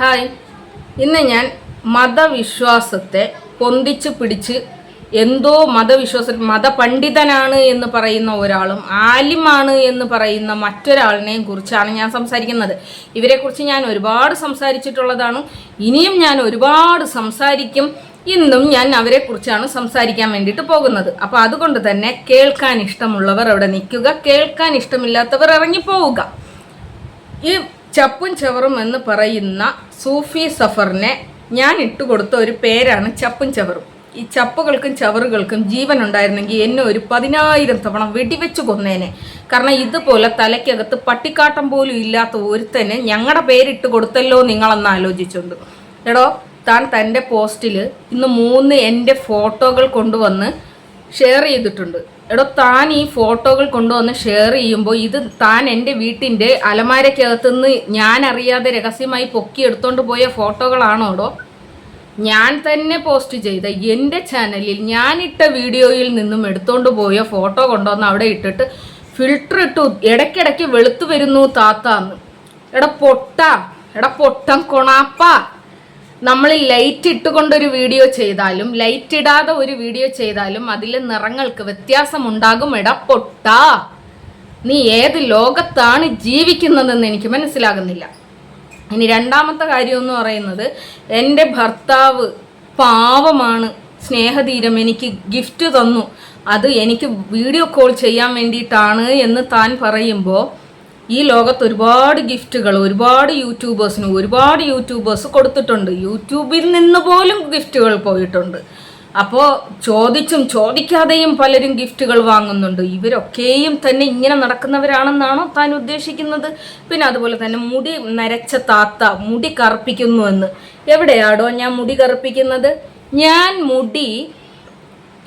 Hi. ഇന്ന് ഞാൻ മതവിശ്വാസത്തെ പൊന്തിച്ച് പിടിച്ച് എന്തോ മതവിശ്വാസ മതപണ്ഡിതനാണ് എന്ന് പറയുന്ന ഒരാളും ആലിമാണ് എന്ന് പറയുന്ന മറ്റൊരാളിനെയും കുറിച്ചാണ് ഞാൻ സംസാരിക്കുന്നത്. ഇവരെക്കുറിച്ച് ഞാൻ ഒരുപാട് സംസാരിച്ചിട്ടുള്ളതാണ്. ഇനിയും ഞാൻ ഒരുപാട് സംസാരിക്കും. ഇന്നും ഞാൻ അവരെക്കുറിച്ചാണ് സംസാരിക്കാൻ വേണ്ടിയിട്ട് പോകുന്നത്. അപ്പോൾ അതുകൊണ്ട് തന്നെ കേൾക്കാൻ ഇഷ്ടമുള്ളവർ അവിടെ നിൽക്കുക. കേൾക്കാൻ ഇഷ്ടമില്ലാത്തവർ ഇറങ്ങിപ്പോവുക. ഈ ചപ്പും ചവറും എന്ന് പറയുന്ന സൂഫി സഫറിനെ ഞാൻ ഇട്ടുകൊടുത്ത ഒരു പേരാണ് ചപ്പും ചവറും. ഈ ചപ്പുകൾക്കും ചവറുകൾക്കും ജീവൻ ഉണ്ടായിരുന്നെങ്കിൽ എന്നെ ഒരു പതിനായിരം തവണ വെടിവെച്ച് കൊന്നേനെ. കാരണം ഇതുപോലെ തലയ്ക്കകത്ത് പട്ടിക്കാട്ടം പോലും ഇല്ലാത്ത ഒരുത്തന് ഞങ്ങളുടെ പേരിട്ട് കൊടുത്തല്ലോ നിങ്ങളെന്ന് ആലോചിച്ചുണ്ട്. എടോ താൻ തന്റെ പോസ്റ്റിൽ ഇന്ന് മൂന്ന് എന്റെ ഫോട്ടോകൾ കൊണ്ടുവന്ന് ഷെയർ ചെയ്തിട്ടുണ്ട്. എടോ താൻ ഈ ഫോട്ടോകൾ കൊണ്ടുവന്ന് ഷെയർ ചെയ്യുമ്പോൾ ഇത് താൻ എന്റെ വീട്ടിന്റെ അലമാരക്കകത്തുനിന്ന് ഞാൻ അറിയാതെ രഹസ്യമായി പൊക്കി എടുത്തോണ്ട് പോയ ഫോട്ടോകളാണോ എടോ? ഞാൻ തന്നെ പോസ്റ്റ് ചെയ്ത എന്റെ ചാനലിൽ ഞാൻ ഇട്ട വീഡിയോയിൽ നിന്നും എടുത്തോണ്ട് പോയ ഫോട്ടോ കൊണ്ടുവന്ന് അവിടെ ഇട്ടിട്ട് ഫിൽട്ടർ ഇട്ടു ഇടയ്ക്കിടയ്ക്ക് വെളുത്തു വരുന്നു താത്താന്ന്. എടാ പൊട്ട. എടാ പൊട്ടം കൊണാപ്പ. നമ്മൾ ലൈറ്റ് ഇട്ടുകൊണ്ടൊരു വീഡിയോ ചെയ്താലും ലൈറ്റ് ഇടാതെ ഒരു വീഡിയോ ചെയ്താലും അതിലെ നിറങ്ങൾക്ക് വ്യത്യാസം ഉണ്ടാകും എടാ പൊട്ട. നീ ഏത് ലോകത്താണ് ജീവിക്കുന്നതെന്ന് എനിക്ക് മനസ്സിലാകുന്നില്ല. ഇനി രണ്ടാമത്തെ കാര്യം എന്ന് പറയുന്നത് എന്റെ ഭർത്താവ് പാവമാണ്. സ്നേഹതീരം എനിക്ക് ഗിഫ്റ്റ് തന്നു. അത് എനിക്ക് വീഡിയോ കോൾ ചെയ്യാൻ വേണ്ടിയിട്ടാണ് എന്ന് താൻ പറയുമ്പോൾ ഈ ലോകത്ത് ഒരുപാട് ഗിഫ്റ്റുകൾ ഒരുപാട് യൂട്യൂബേഴ്സിന് ഒരുപാട് യൂട്യൂബേഴ്സ് കൊടുത്തിട്ടുണ്ട്. യൂട്യൂബിൽ നിന്ന് പോലും ഗിഫ്റ്റുകൾ പോയിട്ടുണ്ട്. അപ്പോൾ ചോദിച്ചും ചോദിക്കാതെയും പലരും ഗിഫ്റ്റുകൾ വാങ്ങുന്നുണ്ട്. ഇവരൊക്കെയും തന്നെ ഇങ്ങനെ നടക്കുന്നവരാണെന്നാണോ താൻ ഉദ്ദേശിക്കുന്നത്? പിന്നെ അതുപോലെ തന്നെ മുടി നരച്ച താത്ത മുടി കറുപ്പിക്കുന്നു എന്ന്. എവിടെയാടോ ഞാൻ മുടി കറുപ്പിക്കുന്നത്? ഞാൻ മുടി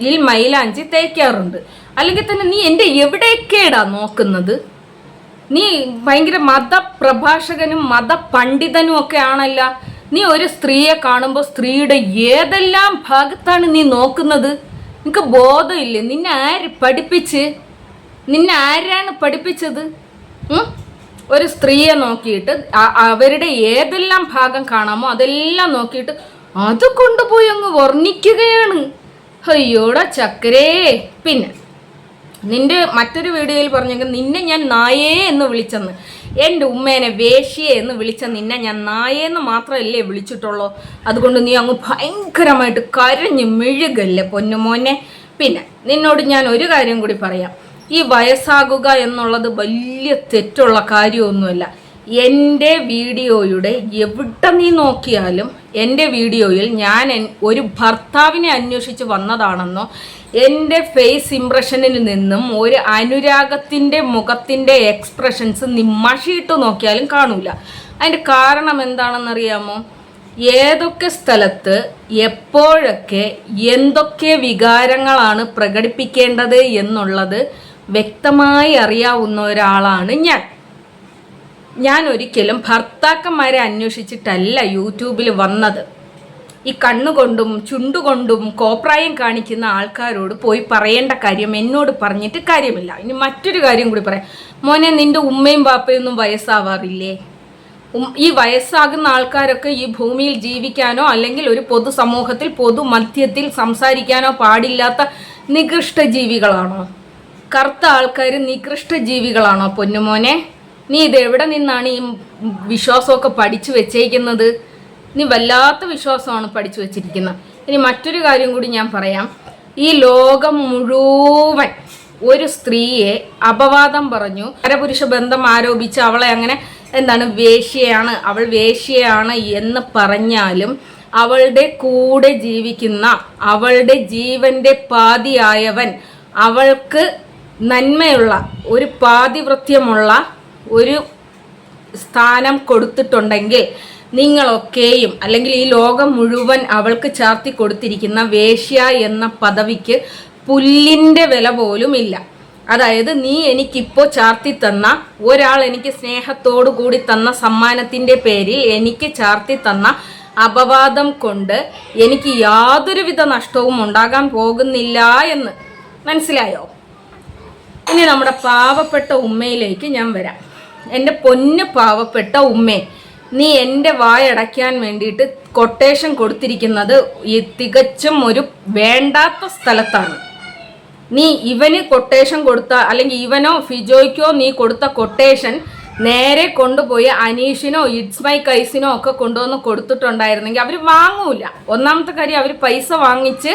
ഈ മൈലാഞ്ചി തേക്കാറുണ്ട്. അല്ലെങ്കിൽ തന്നെ നീ എന്റെ എവിടെയൊക്കെയാടാ നോക്കുന്നത്? നീ ഭയങ്കര മതപ്രഭാഷകനും മതപണ്ഡിതനും ഒക്കെ ആണല്ല നീ ഒരു സ്ത്രീയെ കാണുമ്പോൾ സ്ത്രീയുടെ ഏതെല്ലാം ഭാഗത്താണ് നീ നോക്കുന്നത്? നിനക്ക് ബോധമില്ലേ? നിന്നെ ആര് പഠിപ്പിച്ച്? നിന്നെ ആരാണ് പഠിപ്പിച്ചത്? ഒരു സ്ത്രീയെ നോക്കിയിട്ട് അവരുടെ ഏതെല്ലാം ഭാഗം കാണാമോ അതെല്ലാം നോക്കിയിട്ട് അത് കൊണ്ടുപോയി അങ്ങ് വർണിക്കുകയാണ്. അയ്യോടാ ചക്കരേ. പിന്നെ നിന്റെ മറ്റൊരു വീഡിയോയിൽ പറഞ്ഞെങ്കിൽ നിന്നെ ഞാൻ നായേ എന്ന് വിളിച്ചെന്ന്. എന്റെ ഉമ്മേനെ വേശ്യയെ എന്ന് വിളിച്ച നിന്നെ ഞാൻ നായേന്ന് മാത്രമല്ലേ വിളിച്ചിട്ടുള്ളൂ. അതുകൊണ്ട് നീ അങ്ങ് ഭയങ്കരമായിട്ട് കരഞ്ഞ് മെഴുകല്ലേ പൊന്നുമോനെ പിന്നെ നിന്നോട് ഞാൻ ഒരു കാര്യം കൂടി പറയാം. ഈ വയസ്സാകുക എന്നുള്ളത് വലിയ തെറ്റുള്ള കാര്യമൊന്നുമല്ല. എന്റെ വീഡിയോയുടെ എവിടെ നീ നോക്കിയാലും എന്റെ വീഡിയോയിൽ ഞാൻ ഒരു ഭർത്താവിനെ അന്വേഷിച്ച് വന്നതാണെന്നോ എന്റെ ഫേസ് ഇംപ്രഷനിൽ നിന്നും ഒരു അനുരാഗത്തിന്റെ മുഖത്തിന്റെ എക്സ്പ്രഷൻസ് നിമ്മഷിയിട്ട് നോക്കിയാലും കാണൂല. അതിന്റെ കാരണം എന്താണെന്നറിയാമോ? ഏതൊക്കെ സ്ഥലത്ത് എപ്പോഴൊക്കെ എന്തൊക്കെ വികാരങ്ങളാണ് പ്രകടിപ്പിക്കേണ്ടത് എന്നുള്ളത് വ്യക്തമായി അറിയാവുന്ന ഒരാളാണ് ഞാൻ. ഞാൻ ഒരിക്കലും ഭർത്താക്കന്മാരെ അന്വേഷിച്ചിട്ടല്ല യൂട്യൂബിൽ വന്നത്. ഈ കണ്ണുകൊണ്ടും ചുണ്ടുകൊണ്ടും കോപ്രായം കാണിക്കുന്ന ആൾക്കാരോട് പോയി പറയേണ്ട കാര്യം എന്നോട് പറഞ്ഞിട്ട് കാര്യമില്ല. ഇനി മറ്റൊരു കാര്യം കൂടി പറയാം. മോനെ നിന്റെ ഉമ്മയും ബാപ്പയൊന്നും വയസ്സാവാറില്ലേ? ഈ വയസ്സാകുന്ന ആൾക്കാരൊക്കെ ഈ ഭൂമിയിൽ ജീവിക്കാനോ അല്ലെങ്കിൽ ഒരു പൊതുസമൂഹത്തിൽ പൊതുമധ്യത്തിൽ സംസാരിക്കാനോ പാടില്ലാത്ത നികൃഷ്ട ജീവികളാണോ? കറുത്ത ആൾക്കാർ നികൃഷ്ട ജീവികളാണോ പൊന്നുമോനെ? നീ ഇതെവിടെ നിന്നാണ് ഈ വിശ്വാസമൊക്കെ പഠിച്ചു വെച്ചേക്കുന്നത്? നീ വല്ലാത്ത വിശ്വാസമാണ് പഠിച്ചു വെച്ചിരിക്കുന്നത്. ഇനി മറ്റൊരു കാര്യം കൂടി ഞാൻ പറയാം. ഈ ലോകം മുഴുവൻ ഒരു സ്ത്രീയെ അപവാദം പറഞ്ഞു. പരപുരുഷ ബന്ധം ആരോപിച്ച് അവളെ അങ്ങനെ എന്താണ് വേശ്യയാണ് അവൾ വേശ്യയാണ് എന്ന് പറഞ്ഞാലും അവളുടെ കൂടെ ജീവിക്കുന്ന അവളുടെ ജീവന്റെ പാതിയായവൻ അവൾക്ക് നന്മയുള്ള ഒരു പാതിവൃത്യമുള്ള ഒരു സ്ഥാനം കൊടുത്തിട്ടുണ്ടെങ്കിൽ നിങ്ങളൊക്കെയും അല്ലെങ്കിൽ ഈ ലോകം മുഴുവൻ അവൾക്ക് ചാർത്തി കൊടുത്തിരിക്കുന്ന വേശ്യ എന്ന പദവിക്ക് പുല്ലിന്റെ വില പോലും ഇല്ല. അതായത് നീ എനിക്കിപ്പോൾ ചാർത്തി തന്ന ഒരാൾ എനിക്ക് സ്നേഹത്തോടു കൂടി തന്ന സമ്മാനത്തിന്റെ പേരിൽ എനിക്ക് ചാർത്തി തന്ന അപവാദം കൊണ്ട് എനിക്ക് യാതൊരുവിധ നഷ്ടവും ഉണ്ടാകാൻ പോകുന്നില്ല എന്ന്. മനസ്സിലായോ? ഇനി നമ്മുടെ പാവപ്പെട്ട ഉമ്മയിലേക്ക് ഞാൻ വരാം. എന്റെ പൊന്ന് പാവപ്പെട്ട ഉമ്മേ നീ എന്റെ വായടയ്ക്കാൻ വേണ്ടിയിട്ട് കൊട്ടേഷൻ കൊടുത്തിരിക്കുന്നത് ഈ തികച്ചും ഒരു വേണ്ടാത്ത സ്ഥലത്താണ്. നീ ഇവന് കൊട്ടേഷൻ കൊടുത്ത അല്ലെങ്കിൽ ഇവനോ ഫിജോയ്ക്കോ നീ കൊടുത്ത കൊട്ടേഷൻ നേരെ കൊണ്ടുപോയി അനീഷിനോ ഇറ്റ്സ് മൈ കൈസിനോ ഒക്കെ കൊണ്ടുവന്ന് കൊടുത്തിട്ടുണ്ടായിരുന്നെങ്കിൽ അവർ വാങ്ങൂല. ഒന്നാമത്തെ കാര്യം അവർ പൈസ വാങ്ങിച്ച്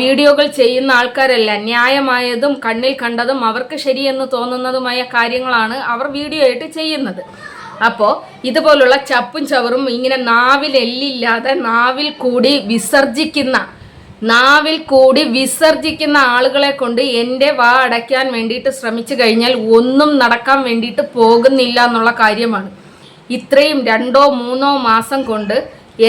വീഡിയോകൾ ചെയ്യുന്ന ആൾക്കാരല്ല. ന്യായമായതും കണ്ണിൽ കണ്ടതും അവർക്ക് ശരിയെന്ന് തോന്നുന്നതുമായ കാര്യങ്ങളാണ് അവർ വീഡിയോ ആയിട്ട് ചെയ്യുന്നത്. അപ്പോൾ ഇതുപോലുള്ള ചപ്പും ചവറും ഇങ്ങനെ നാവിൽ എല്ലില്ലാതെ നാവിൽ കൂടി വിസർജിക്കുന്ന നാവിൽ കൂടി വിസർജിക്കുന്ന ആളുകളെ കൊണ്ട് എന്റെ വാ അടയ്ക്കാൻ വേണ്ടിയിട്ട് ശ്രമിച്ചു കഴിഞ്ഞാൽ ഒന്നും നടക്കാൻ വേണ്ടിയിട്ട് പോകുന്നില്ല എന്നുള്ള കാര്യമാണ്. ഇത്രയും രണ്ടോ മൂന്നോ മാസം കൊണ്ട്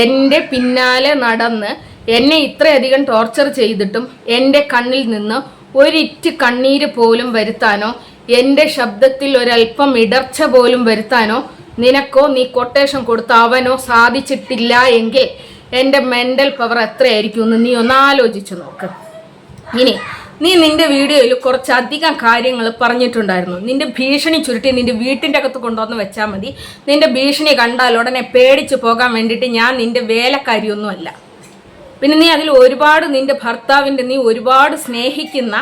എന്റെ പിന്നാലെ നടന്ന് എന്നെ ഇത്രയധികം ടോർച്ചർ ചെയ്തിട്ടും എന്റെ കണ്ണിൽ നിന്ന് ഒരിറ്റ് കണ്ണീര് പോലും വരുത്താനോ എന്റെ ശബ്ദത്തിൽ ഒരല്പം ഇടർച്ച പോലും വരുത്താനോ നിനക്കോ നീ കൊട്ടേഷൻ കൊടുത്ത അവനോ സാധിച്ചിട്ടില്ല എങ്കിൽ എന്റെ മെന്റൽ പവർ എത്രയായിരിക്കും എന്ന് നീ ഒന്ന് ആലോചിച്ചു നോക്ക്. ഇനി നീ നിന്റെ വീഡിയോയിൽ കുറച്ചധികം കാര്യങ്ങൾ പറഞ്ഞിട്ടുണ്ടായിരുന്നു. നിന്റെ ഭീഷണി ചുരുട്ടി നിന്റെ വീട്ടിന്റെ അകത്ത് കൊണ്ടുവന്ന് വെച്ചാൽ മതി. നിന്റെ ഭീഷണി കണ്ടാൽ ഉടനെ പേടിച്ചു പോകാൻ വേണ്ടിയിട്ട് ഞാൻ നിന്റെ വേലക്കാരിയൊന്നുമല്ല. പിന്നെ നീ അതിൽ ഒരുപാട് നിന്റെ ഭർത്താവിന്റെ നീ ഒരുപാട് സ്നേഹിക്കുന്ന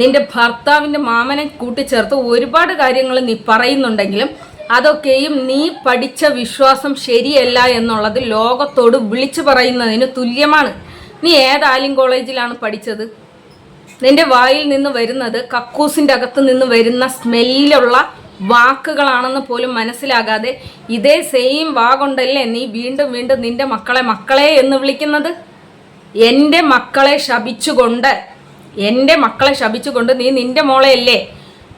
നിന്റെ ഭർത്താവിന്റെ മാമനെ കൂട്ടിച്ചേർത്ത് ഒരുപാട് കാര്യങ്ങൾ നീ പറയുന്നുണ്ടെങ്കിലും അതൊക്കെയും നീ പഠിച്ച വിശ്വാസം ശരിയല്ല എന്നുള്ളത് ലോകത്തോട് വിളിച്ചു പറയുന്നതിന് തുല്യമാണ്. നീ ഏത് ആലിം കോളേജിലാണ് പഠിച്ചത്? നിന്റെ വായിൽ നിന്ന് വരുന്നത് കക്കൂസിന്റെ അകത്ത് നിന്ന് വരുന്ന സ്മെല്ലുള്ള വാക്കുകളാണെന്ന് പോലും മനസ്സിലാകാതെ ഇതേ സെയിം വാ കൊണ്ടല്ലേ നീ വീണ്ടും വീണ്ടും നിന്റെ മക്കളെ മക്കളെ എന്ന് വിളിക്കുന്നത്? എന്റെ മക്കളെ ശപിച്ചുകൊണ്ട് എന്റെ മക്കളെ ശപിച്ചുകൊണ്ട് നീ നിന്റെ മോളെയല്ലേ?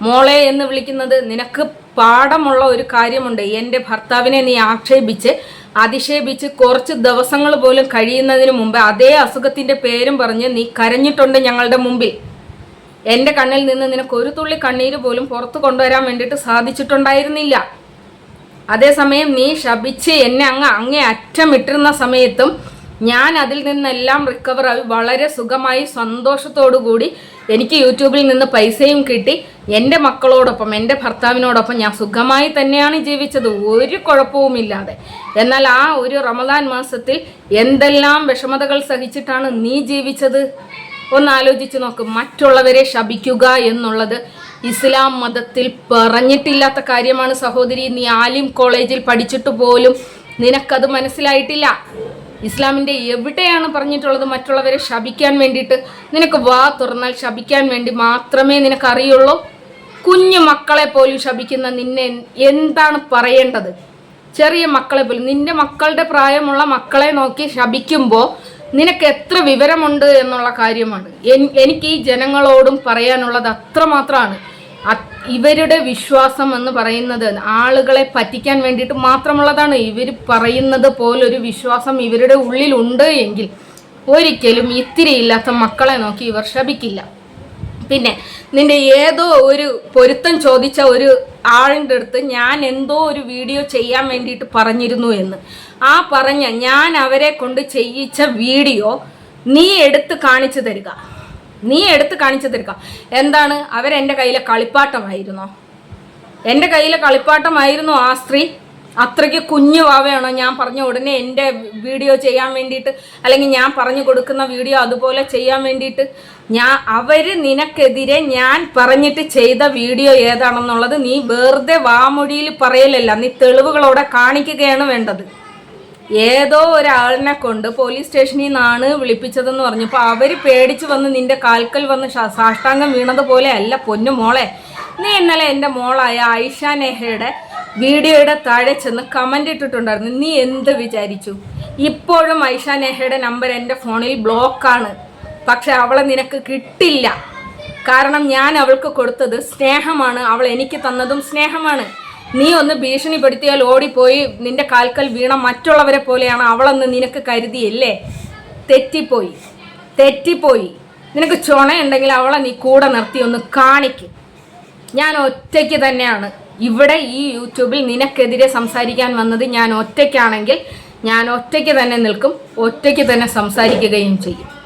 മോളെ എന്ന് വിളിക്കുന്നത് നിനക്ക് പാഠമുള്ള ഒരു കാര്യമുണ്ട്. എന്റെ ഭർത്താവിനെ നീ ആക്ഷേപിച്ച് അധിക്ഷേപിച്ച് കുറച്ച് ദിവസങ്ങൾ പോലും കഴിയുന്നതിന് മുമ്പ് അതേ അസുഖത്തിന്റെ പേരും പറഞ്ഞ് നീ കരഞ്ഞിട്ടുണ്ട് ഞങ്ങളുടെ മുമ്പിൽ. എന്റെ കണ്ണിൽ നിന്ന് നിനക്ക് ഒരു തുള്ളി കണ്ണീര് പോലും പുറത്തു കൊണ്ടുവരാൻ വേണ്ടിയിട്ട് സാധിച്ചിട്ടുണ്ടായിരുന്നില്ല. അതേസമയം നീ ശപിച്ച് എന്നെ അങ്ങ് അങ്ങേ അറ്റമിട്ടിരുന്ന സമയത്തും ഞാൻ അതിൽ നിന്നെല്ലാം റിക്കവർ ആയി. വളരെ സുഖമായി സന്തോഷത്തോടു കൂടി എനിക്ക് യൂട്യൂബിൽ നിന്ന് പൈസയും കിട്ടി. എന്റെ മക്കളോടൊപ്പം എന്റെ ഭർത്താവിനോടൊപ്പം ഞാൻ സുഖമായി തന്നെയാണ് ജീവിച്ചത്. ഒരു കുഴപ്പവുമില്ലാതെ. എന്നാൽ ആ ഒരു റമദാൻ മാസത്തിൽ എന്തെല്ലാം വിഷമതകൾ സഹിച്ചിട്ടാണ് നീ ജീവിച്ചത്? ഒന്ന് ആലോചിച്ച് നോക്ക്. മറ്റുള്ളവരെ ശപിക്കുക എന്നുള്ളത് ഇസ്ലാം മതത്തിൽ പറഞ്ഞിട്ടില്ലാത്ത കാര്യമാണ് സഹോദരി. നീ ആലിം കോളേജിൽ പഠിച്ചിട്ട് പോലും നിനക്കത് മനസ്സിലായിട്ടില്ല. ഇസ്ലാമിന്റെ എവിടെയാണ് പറഞ്ഞിട്ടുള്ളത് മറ്റുള്ളവരെ ശപിക്കാൻ വേണ്ടിയിട്ട്? നിനക്ക് വാ തുറന്നാൽ ശപിക്കാൻ വേണ്ടി മാത്രമേ നിനക്കറിയുള്ളൂ. കുഞ്ഞു മക്കളെ പോലും ശപിക്കുന്ന നിന്നെ എന്താണ് പറയേണ്ടത്? ചെറിയ മക്കളെ പോലും. നിന്റെ മക്കളുടെ പ്രായമുള്ള മക്കളെ നോക്കി ശപിക്കുമ്പോൾ നിനക്ക് എത്ര വിവരമുണ്ട് എന്നുള്ള കാര്യമാണ്. എനിക്ക് ഈ ജനങ്ങളോടും പറയാനുള്ളത് അത്രമാത്രമാണ്. അത് ഇവരുടെ വിശ്വാസം എന്ന് പറയുന്നത് ആളുകളെ പറ്റിക്കാൻ വേണ്ടിയിട്ട് മാത്രമുള്ളതാണ്. ഇവർ പറയുന്നത് പോലൊരു വിശ്വാസം ഇവരുടെ ഉള്ളിലുണ്ട് എങ്കിൽ ഒരിക്കലും ഇത്തിരി ഇല്ലാത്ത മക്കളെ നോക്കി ഇവർ ശപിക്കില്ല. പിന്നെ നിന്റെ ഏതോ ഒരു പൊരുത്തം ചോദിച്ച ഒരു ആളിന്റെ അടുത്ത് ഞാൻ എന്തോ ഒരു വീഡിയോ ചെയ്യാൻ വേണ്ടിയിട്ട് പറഞ്ഞിരുന്നു എന്ന്. ആ പറഞ്ഞ ഞാൻ അവരെ കൊണ്ട് ചെയ്യിച്ച വീഡിയോ നീ എടുത്ത് കാണിച്ചു തരിക. നീ എടുത്ത് കാണിച്ചു തീർക്കാം എന്താണ്? അവരെന്റെ കയ്യിലെ കളിപ്പാട്ടമായിരുന്നോ? എന്റെ കയ്യിലെ കളിപ്പാട്ടമായിരുന്നു ആ സ്ത്രീ? അത്രയ്ക്ക് കുഞ്ഞു വാവയാണോ? ഞാൻ പറഞ്ഞ ഉടനെ എന്റെ വീഡിയോ ചെയ്യാൻ വേണ്ടിയിട്ട് അല്ലെങ്കിൽ ഞാൻ പറഞ്ഞു കൊടുക്കുന്ന വീഡിയോ അതുപോലെ ചെയ്യാൻ വേണ്ടിയിട്ട് ഞാൻ അവർ നിനക്കെതിരെ ഞാൻ പറഞ്ഞിട്ട് ചെയ്ത വീഡിയോ ഏതാണെന്നുള്ളത് നീ വെറുതെ വാമൊഴിയിൽ പറയലല്ല. നീ തെളിവുകളോടെ കാണിക്കുകയാണ് വേണ്ടത്. ഏതോ ഒരാളിനെ കൊണ്ട് പോലീസ് സ്റ്റേഷനിൽ നിന്നാണ് വിളിപ്പിച്ചതെന്ന് പറഞ്ഞപ്പോൾ അവർ പേടിച്ച് വന്ന് നിന്റെ കാൽക്കൽ വന്ന് സാഷ്ടാംഗം വീണതുപോലെ അല്ല പൊന്നു മോളെ. നീ ഇന്നലെ എന്റെ മോളായ ആയിഷ നെഹ്റയുടെ വീഡിയോയുടെ താഴെ ചെന്ന് കമന്റ് ഇട്ടിട്ടുണ്ടായിരുന്നു. നീ എന്ത് വിചാരിച്ചു? ഇപ്പോഴും ഐഷ നെഹ്റയുടെ നമ്പർ എന്റെ ഫോണിൽ ബ്ലോക്കാണ് പക്ഷെ അവളെ നിനക്ക് കിട്ടില്ല. കാരണം ഞാൻ അവൾക്ക് കൊടുത്തത് സ്നേഹമാണ്. അവൾ എനിക്ക് തന്നതും സ്നേഹമാണ്. നീ ഒന്ന് ഭീഷണിപ്പെടുത്തിയാൽ ഓടിപ്പോയി നിന്റെ കാൽക്കൽ വീണ മറ്റുള്ളവരെ പോലെയാണ് അവളെന്ന് നിനക്ക് കരുതിയല്ലേ? തെറ്റിപ്പോയി. തെറ്റിപ്പോയി. നിനക്ക് ചുണയുണ്ടെങ്കിൽ അവളെ നീ കൂടെ നിർത്തി ഒന്ന് കാണിക്ക്. ഞാൻ ഒറ്റയ്ക്ക് തന്നെയാണ്. ഇവിടെ ഈ യൂട്യൂബിൽ നിനക്കെതിരെ സംസാരിക്കാൻ വന്നത് ഞാൻ ഒറ്റയ്ക്കാണെങ്കിൽ ഞാൻ ഒറ്റയ്ക്ക് തന്നെ നിൽക്കും ഒറ്റയ്ക്ക് തന്നെ സംസാരിക്കുകയും ചെയ്യും.